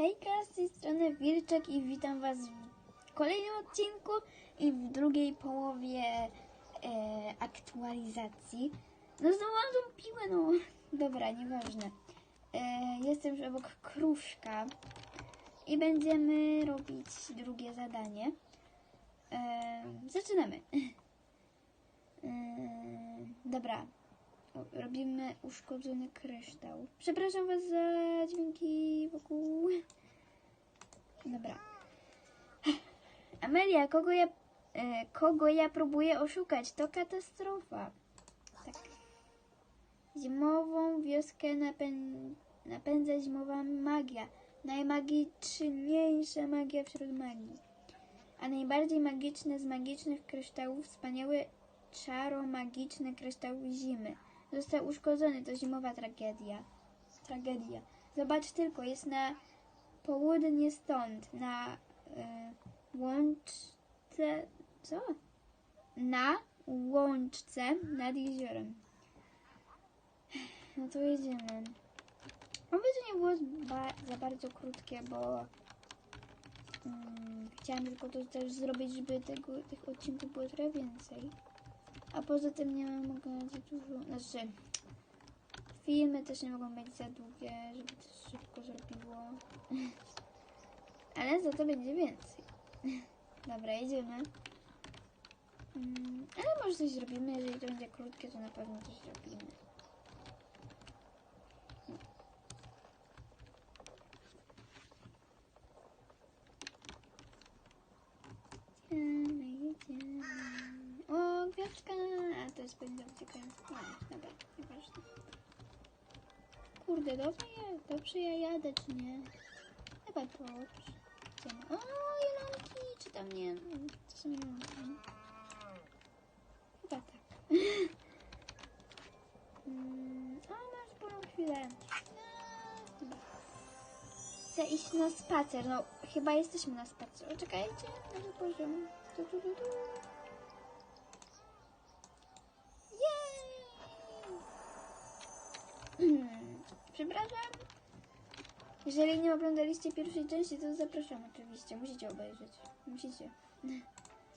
Hejka, z tej strony Wilczek i witam Was w kolejnym odcinku i w drugiej połowie e, aktualizacji. No znalazłam piłę, no. Dobra, nieważne. E, jestem już obok kruszka i będziemy robić drugie zadanie. E, zaczynamy. E, dobra, robimy uszkodzony kryształ. Przepraszam Was za dźwięki wokół. Dobra. Amelia, kogo ja, e, kogo ja próbuję oszukać? To katastrofa. Tak. Zimową wioskę napę napędza zimowa magia. Najmagiczniejsza magia wśród magii. A najbardziej magiczne z magicznych kryształów wspaniałe czaromagiczne kryształy zimy. Został uszkodzony, to zimowa tragedia. Tragedia. Zobacz tylko, jest na południe stąd, na y, łączce. Co? Na łączce nad jeziorem. No to jedziemy. Oby to nie było za bardzo krótkie, bo mm, chciałam tylko to też zrobić, żeby tego, tych odcinków było trochę więcej. A poza tym nie mogę za dużo. Znaczy, filmy też nie mogą być za długie, żeby to szybko zrobiło. Ale za to będzie więcej. Dobra, idziemy. Mm, Ale może coś zrobimy, jeżeli to będzie krótkie, to na pewno coś zrobimy. Jedziemy, jedziemy. O, gwiazdka! A to jest będzie uciekająca. No, dobra, nieważne. Kurde, dobrze, ja, dobrze ja jadę, czy nie? Chyba. Idziemy. O, jelonki! Czy tam nie? To są jelonki. Chyba tak. Mm, o, masz sporą chwilę. Chcę iść na spacer. No, chyba jesteśmy na spacer. Czekajcie, może poziom. Tu, tu, tu, tu. Przepraszam. Jeżeli nie oglądaliście pierwszej części, to zapraszam oczywiście. Musicie obejrzeć. Musicie.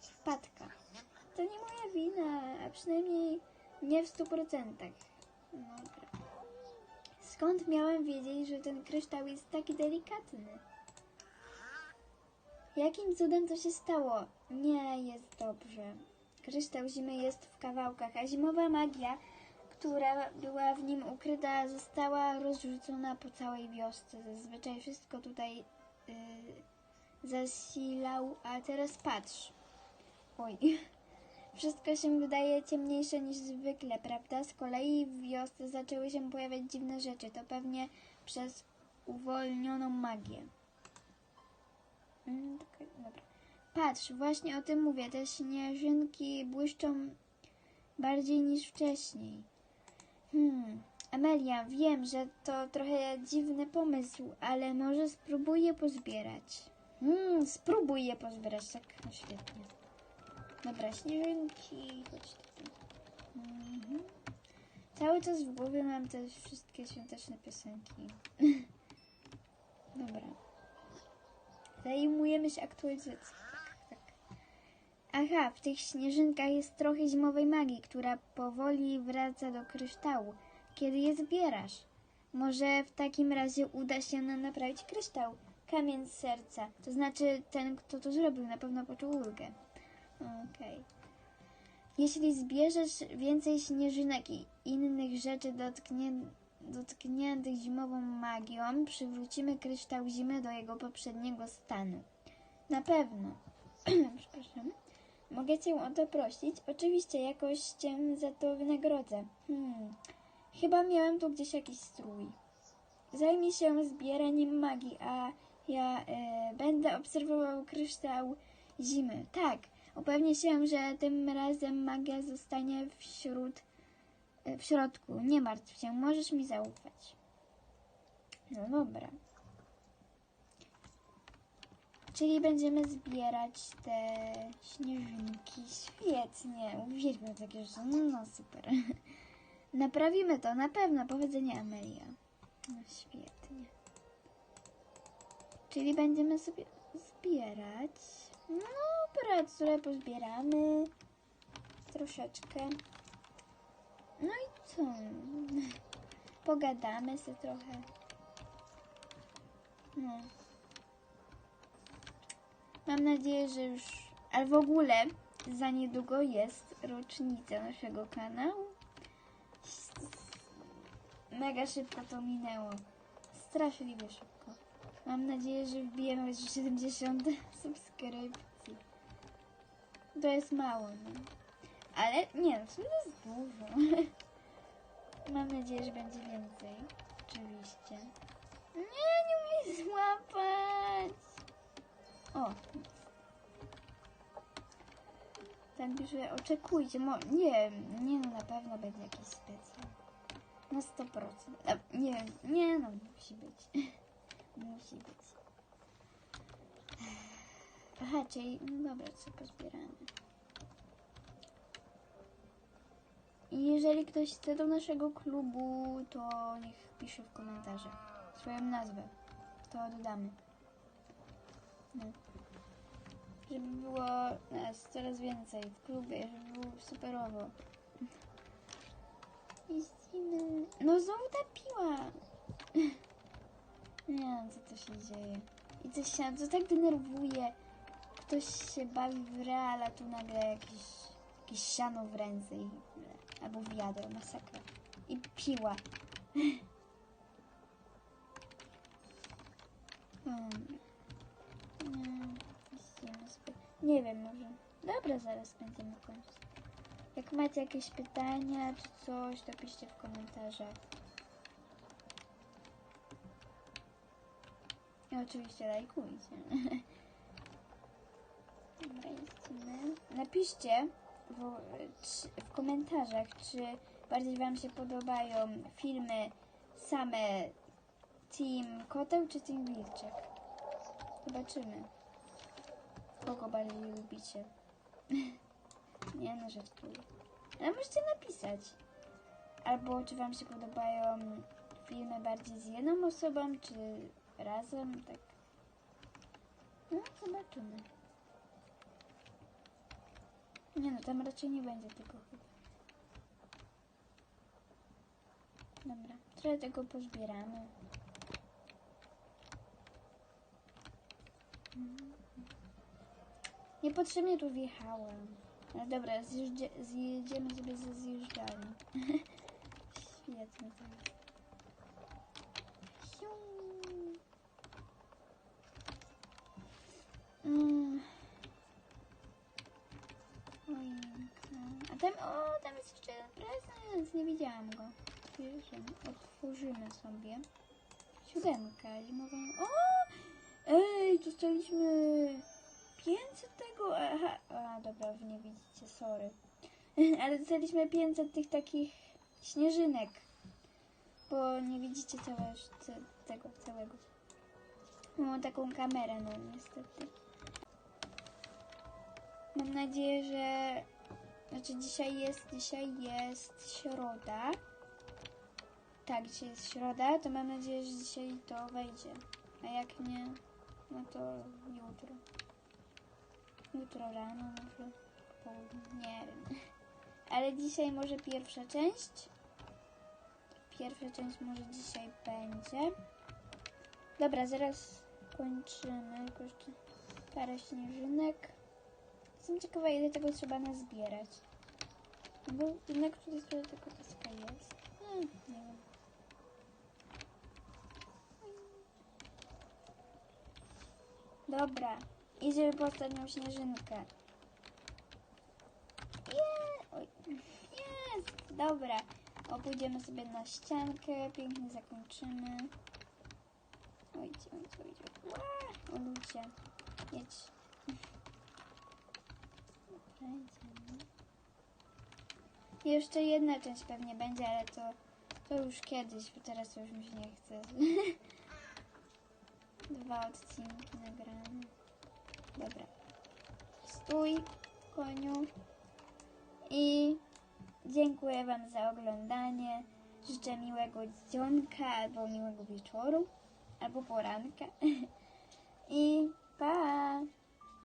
Wpadka. To nie moja wina, a przynajmniej nie w stu procentach. Dobra. Skąd miałem wiedzieć, że ten kryształ jest taki delikatny? Jakim cudem to się stało? Nie jest dobrze. Kryształ zimy jest w kawałkach, a zimowa magia, która była w nim ukryta, została rozrzucona po całej wiosce. Zazwyczaj wszystko tutaj yy, zasilał, a teraz patrz. Oj. Wszystko się wydaje ciemniejsze niż zwykle, prawda? Z kolei w wiosce zaczęły się pojawiać dziwne rzeczy. To pewnie przez uwolnioną magię. Mm, tak, dobra. Patrz, właśnie o tym mówię. Te śnieżynki błyszczą bardziej niż wcześniej. Hmm, Amelia, wiem, że to trochę dziwny pomysł, ale może spróbuj je pozbierać. Hmm, spróbuj je pozbierać, tak, no świetnie. Dobra, śnieżynki, chodź tutaj. Mhm. Cały czas w głowie mam te wszystkie świąteczne piosenki. Dobra. Zajmujemy się aktualizacją. Aha, w tych śnieżynkach jest trochę zimowej magii, która powoli wraca do kryształu, kiedy je zbierasz. Może w takim razie uda się nam naprawić kryształ. Kamień serca. To znaczy ten, kto to zrobił, na pewno poczuł ulgę. Okej. Jeśli zbierzesz więcej śnieżynek i innych rzeczy dotknię, dotkniętych zimową magią, przywrócimy kryształ zimy do jego poprzedniego stanu. Na pewno. Przepraszam. Mogę cię o to prosić? Oczywiście, jakoś cię za to wynagrodzę. Hmm. Chyba miałem tu gdzieś jakiś strój. Zajmij się zbieraniem magii, a ja e, będę obserwował kryształ zimy. Tak, upewnię się, że tym razem magia zostanie wśród, e, w środku. Nie martw się, możesz mi zaufać. No dobra. Czyli będziemy zbierać te śnieżynki. Świetnie, uwielbiam takie rzeczy. No, no super. Naprawimy to, na pewno. Powodzenia, Amelia. No świetnie. Czyli będziemy sobie zbierać. No które pozbieramy. Troszeczkę. No i co? Pogadamy sobie trochę. No. Mam nadzieję, że już, ale w ogóle za niedługo jest rocznica naszego kanału. Mega szybko to minęło. Straszliwie szybko. Mam nadzieję, że wbijemy już 70 subskrypcji. To jest mało, no. Ale nie, no, to jest dużo. Mam nadzieję, że będzie więcej. Oczywiście. Nie, nie umiem złapać. O. Ten pisze, oczekujcie. Mo nie, nie no, na pewno będzie jakiś specjal. Na 100%. A, nie, nie no, musi być. musi być. Aha, czyli, no dobra, co pozbieramy. I jeżeli ktoś chce do naszego klubu, to niech pisze w komentarzach swoją nazwę. To dodamy. Żeby było nas coraz więcej w klubie, żeby było superowo. No znowu ta piła. Nie wiem, co to się dzieje. I coś się, to tak denerwuje. Ktoś się bawi w real, a tu nagle jakieś, jakieś siano w ręce i albo wiadro, masakra. I piła. Hmm. Nie, wiem, może. Dobra, zaraz będziemy kończyć. Jak macie jakieś pytania czy coś, to piszcie w komentarzach. I oczywiście lajkujcie. Napiszcie w, w komentarzach, czy bardziej Wam się podobają filmy same Team Koteł czy Team Wilczek. Zobaczymy. Kogo bardziej lubicie. Nie no, żartuję. Ale możecie napisać. Albo czy Wam się podobają filmy bardziej z jedną osobą, czy razem, tak. No, zobaczymy. Nie no, tam raczej nie będzie tego chyba. Dobra, trochę tego pozbieramy. Niepotrzebnie tu wjechałem. No dobra, zjeżdżę, zjedziemy sobie ze zjeżdżalni. Świetnie to. Siu. Mm. Ojejka. A tam, o, tam jest jeszcze jeden prezent. Nie widziałam go. Otworzymy sobie. Siódemka zimowa. O! Ej, dostaliśmy 500 tego. Aha. A, dobra, wy nie widzicie, sorry. Ale dostaliśmy 500 tych takich śnieżynek. Bo nie widzicie całe, tego całego. Mam taką kamerę, no niestety. Mam nadzieję, że... Znaczy dzisiaj jest, dzisiaj jest środa. Tak, dzisiaj jest środa, to mam nadzieję, że dzisiaj to wejdzie. A jak nie, no to jutro. Jutro rano może, po południu, nie wiem. Ale dzisiaj może pierwsza część. Pierwsza część może dzisiaj będzie. Dobra, zaraz kończymy. Jeszcze parę śnieżynek. Jestem ciekawa, ile tego trzeba nazbierać. Bo jednak tutaj tylko paska jest. Hmm, nie wiem. Dobra, idziemy po ostatnią śnieżynkę. Je- Oj. Jest! Dobra. O, pójdziemy sobie na ściankę, pięknie zakończymy. Ojdzie, ojdzie, ojdzie. O ludzie. Jedź. Jeszcze jedna część pewnie będzie, ale to, to już kiedyś, bo teraz to już mi się nie chce. Dwa odcinki nagrane. Dobra. Stój, koniu. I dziękuję Wam za oglądanie. Życzę miłego dzionka, albo miłego wieczoru, albo poranka. I pa!